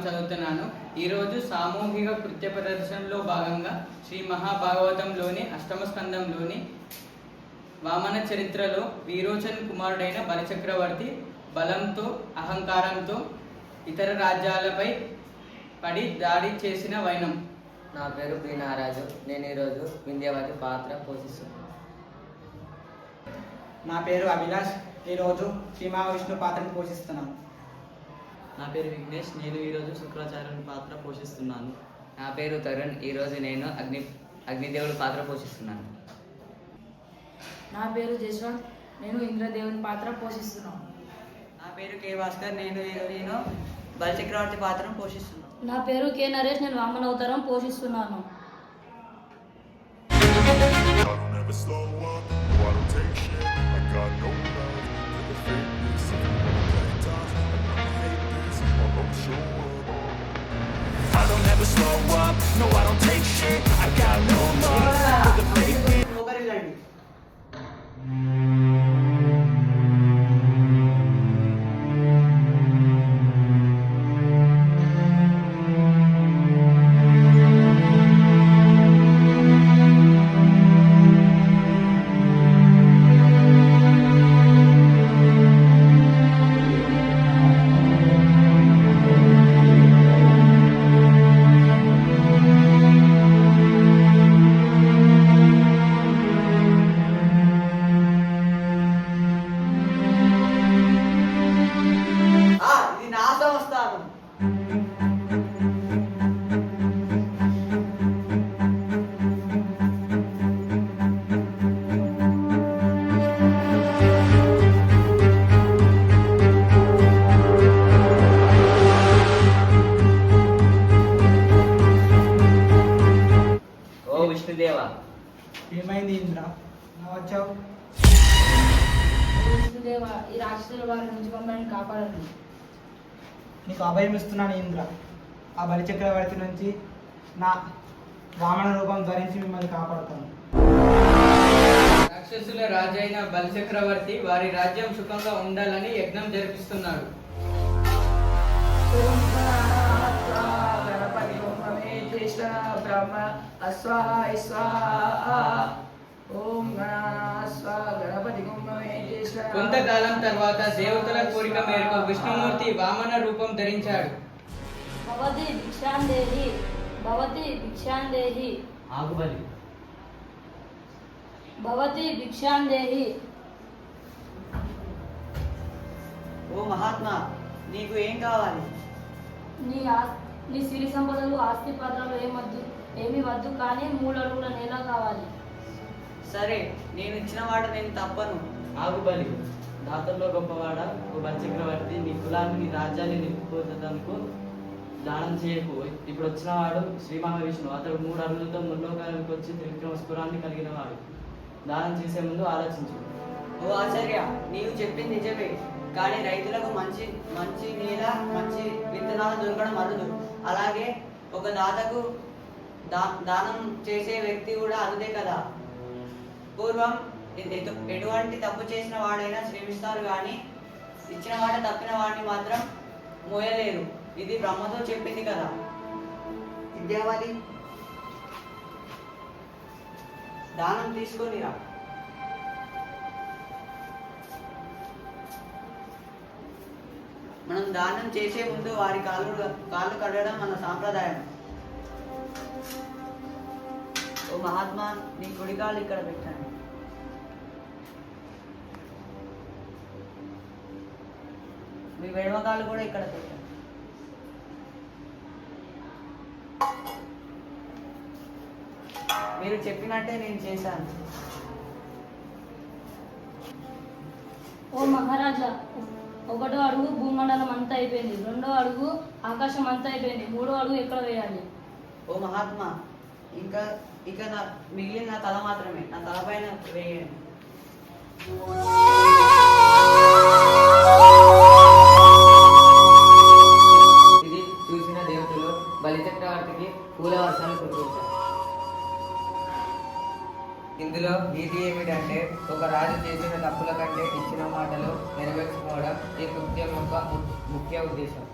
చదువుతున్నాను. ఈరోజు సామూహిక కృత్య ప్రదర్శనలో భాగంగా శ్రీ మహాభాగవతంలోని అష్టమ స్కందంలోని వామన చరిత్రలో వీరోచన్ కుమారుడైన బలచక్రవర్తి బలంతో అహంకారంతో ఇతర రాజ్యాలపై పడి దాడి చేసిన వైనం. నా పేరు పి నారాజు. నేను ఈరోజు వింధ్యవతి పాత్ర పోషిస్తున్నాను. నా పేరు అభిలాష్. ఈరోజు శ్రీ మహావిష్ణు పాత్రను పోషిస్తున్నాను. నా పేరు విఘ్నేష్ నేను ఈరోజు శుక్రాచార్యుని పాత్ర పోషిస్తున్నాను. నా పేరు తరుణ్ ఈరోజు నేను అగ్ని అగ్నిదేవుడి పాత్ర పోషిస్తున్నాను. నా పేరు జశ్వంత్ నేను ఇంద్రదేవుని పాత్ర పోషిస్తున్నాను. నా పేరు కే భాస్కర్ నేను నేను బలచక్రవర్తి పాత్రను పోషిస్తున్నాను. నా పేరు కె నరేష్ నేను వామన అవతారం పోషిస్తున్నాను I got no love for the fakeness. If you I don't ever slow up, no, I don't take shit. I got no love Vishnudeva ఏమైంది ఇంద్ర? నా వచ్చావు? ఈ రాక్షసుల వారి నుంచి మమ్మల్ని కాపాడండి. నీకు అభయం ఇస్తున్నాను ఇంద్ర. ఆ బలిచక్రవర్తి నుంచి నా వామన రూపం ధరించి మిమ్మల్ని కాపాడుతాను. రాక్షసుల రాజైన బలచక్రవర్తి వారి రాజ్యం సుఖంగా ఉండాలని యజ్ఞం జరిపిస్తున్నాడు. బ్రహ్మ అస్వాహ స్వాహ. ఓం స్వాహ. గణపతి కొంతకాలం తర్వాత దేవతల కోరిక మేరకు విష్ణుమూర్తి వామన రూపం ధరించాడు. భవతి భిక్షాందేహి భవతి భిక్షాందేహి ఆగుబలి భవతి భిక్షాందేహి ఓ మహాత్మా నీకు ఏం కావాలి? నీ ఆస్- నీ సిరి సంపదలు ఆస్తి పత్రాలు ఏమద్దు ఏమి వద్దు కానీ మూడు అడుగుల నేల కావాలి. సరే నేను ఇచ్చిన వాడు నేను తప్పను. ఆగుబలి దాతల్లో గొప్పవాడ ఓ బలచక్రవర్తి నీ కులాన్ని నీ రాజ్యాన్ని నిలుపుకోదనుకు దానం చేయకు. ఇప్పుడు వచ్చిన వాడు శ్రీ మహావిష్ణువు. అతడు మూడు అడుగులతో ముల్లోకాలకు వచ్చి త్రివిక్రమస్పురాన్ని కలిగిన వాడు. దానం చేసే ముందు ఆలోచించు. ఓ ఆచార్య నీవు చెప్పింది నిజమే. కానీ రైతులకు మంచి మంచి నేల మంచి విత్తనాలు దొరకడం అరుదు. అలాగే ఒక దాతకు దా దానం చేసే వ్యక్తి కూడా అరుదే కదా. పూర్వం ఎటు- ఎటువంటి తప్పు చేసిన వాడైనా శ్రమిస్తారు కానీ ఇచ్చిన వాడ తప్పిన వాడిని మాత్రం మోయలేరు. ఇది బ్రహ్మతో చెప్పింది కదా. విద్యావళి. దానం తీసుకొనిరా మనం దానం చేసే ముందు వారి కాళ్ళు కాళ్ళు కడగడం మన సాంప్రదాయం. ఓ మహాత్మా నీ కుడి కాళ్ళు ఇక్కడ పెట్టండి. మీ వెడవకాళ్ళు కూడా ఇక్కడ పెట్టండి. మీరు చెప్పినట్టే నేను చేశాను. ఓ మహారాజా ఒకటో అడుగు భూమండలం అంతా అయిపోయింది. రెండో అడుగు ఆకాశం అంతా అయిపోయింది. మూడో అడుగు ఎక్కడ వేయాలి? ఓ మహాత్మా ఇంకా ఇక నా మిగిలిన నా తల మాత్రమే. నా తలపైన వేయండి. నీతి ఏమిటంటే ఒక రాజు చేసిన తప్పుల కంటే ఇచ్చిన మాటలు నెరవేర్చుకోవడం ఈ కృత్యం యొక్క ము- ముఖ్య ఉద్దేశం?